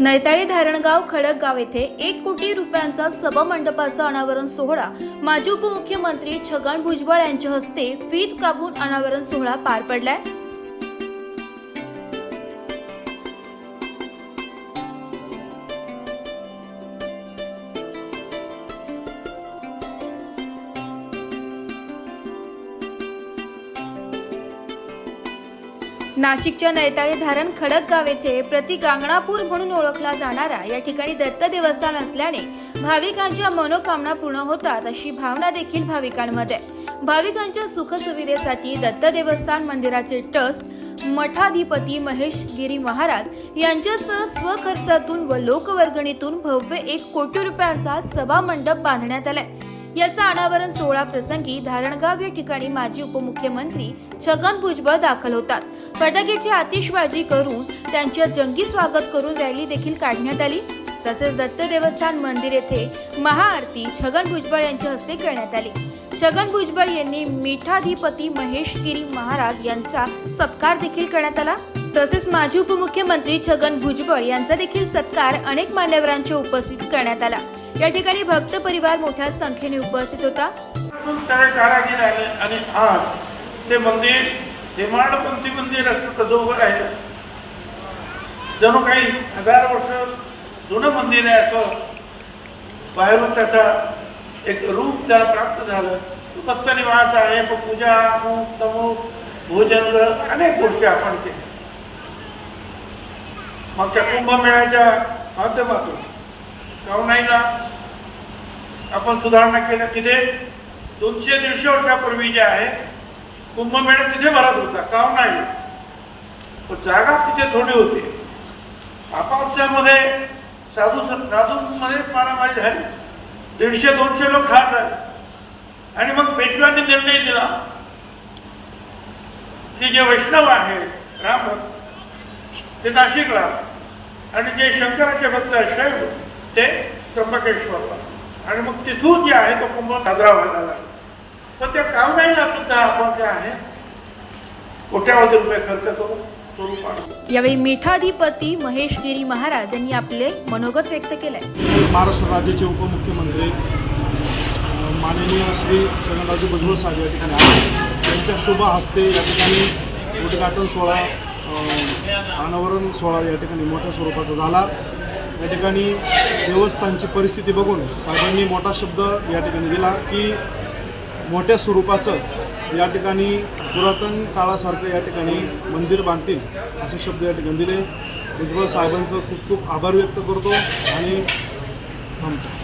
नैताळी धारणगाव खडकगाव येथे एक कोटी रुपयांचा सभामंडपाचा अनावरण सोहळा माजी उपमुख्यमंत्री छगन भुजबळ यांच्या हस्ते फीत कापून अनावरण सोहळा पार पडलाय. नाशिकच्या नैताळी धारण खडकगाव येथे प्रति गांगणापूर म्हणून ओळखला जाणारा या ठिकाणी दत्त देवस्थान असल्याने भाविकांच्या मनोकामना पूर्ण होतात अशी भावना देखील भाविकांमध्ये. भाविकांच्या सुखसुविधेसाठी दत्त देवस्थान मंदिराचे ट्रस्ट मठाधिपती महेश गिरी महाराज यांच्यासह स्वखर्चातून व लोकवर्गणीतून भव्य एक कोटी रुपयांचा सभा मंडप बांधण्यात आलाय. याचा अनावरण सोहळा प्रसंगी धारणगाव या ठिकाणी माजी उपमुख्यमंत्री छगन भुजबळ दाखल होतात. फटाक्याची आतिषबाजी करून त्यांचे जंगी स्वागत करून रॅली देखील काढण्यात आली. तसेच दत्त देवस्थान मंदिर येथे महाआरती छगन भुजबळ यांच्या हस्ते करण्यात आली. छगन भुजबळ यांनी मिठाधिपती महेश गिरी महाराज यांचा सत्कार देखील करण्यात आला. तसेच माजी उपमुख्यमंत्री छगन भुजबळ यांचा देखील सत्कार अनेक मान्यवरांच्या उपस्थित करण्यात आला. या ठिकाणी भक्त परिवार मोठ्या संख्येने उपस्थित होता. खूप सारे कारागीर आले आणि आज ते मंदिर हेमाडपंथी मंदिर असं तसं उभं राहिलं? जणू काही हजार वर्ष जुनं मंदिर आहे असं बाहेरून त्याचा एक रूप त्याला प्राप्त झालं. भक्त निवास आहे पूजा अमुक तमुक भोजन अनेक गोष्टी आपण केल्या. मागच्या कुंभमेळ्याच्या माध्यमातून कावनाईला आपण सुधारणा केल्या. तिथे दोनशे दीडशे वर्षापूर्वी जे आहे कुंभमेळा तिथे भरत होता काव नाही पण जागा तिथे थोडी होती. आपापसामध्ये साधू साधूंमध्ये मारामारी झाली. दीडशे दोनशे लोक ठार झाले. आणि मग पेशव्यांनी निर्णय दिला की जे वैष्णव आहे राम ते नाशिकला आणि जे शंकराचे भक्त आहे शैव ते त्र्यंबकेश्वरला आणि मग तिथून जे आहे तो कुंभ साजरा व्हायला लागला पण त्या कामनाईला सुद्धा आपण जे आहे कोट्यावधी रुपये खर्च आणतो यावेळी मिठाधिपती महेश गिरी महाराज यांनी आपले मनोगत व्यक्त केलंय. महाराष्ट्र राज्याचे उपमुख्यमंत्री माननीय श्री चरणराजे भुजबळ साहेब या ठिकाणी आहेत त्यांच्या शुभ हस्ते या ठिकाणी उद्घाटन सोहळा अनावरण सोहळा या ठिकाणी मोठ्या स्वरूपाचा झाला. या ठिकाणी देवस्थानची परिस्थिती बघून साहेबांनी मोठा शब्द या ठिकाणी दिला की मोठ्या स्वरूपाचं या ठिकाणी पुरातन काळासारखं या ठिकाणी मंदिर बांधतील असे शब्द या ठिकाणी दिले. भुजबळ साहेबांचं खूप खूप आभार व्यक्त करतो आणि थांबतो.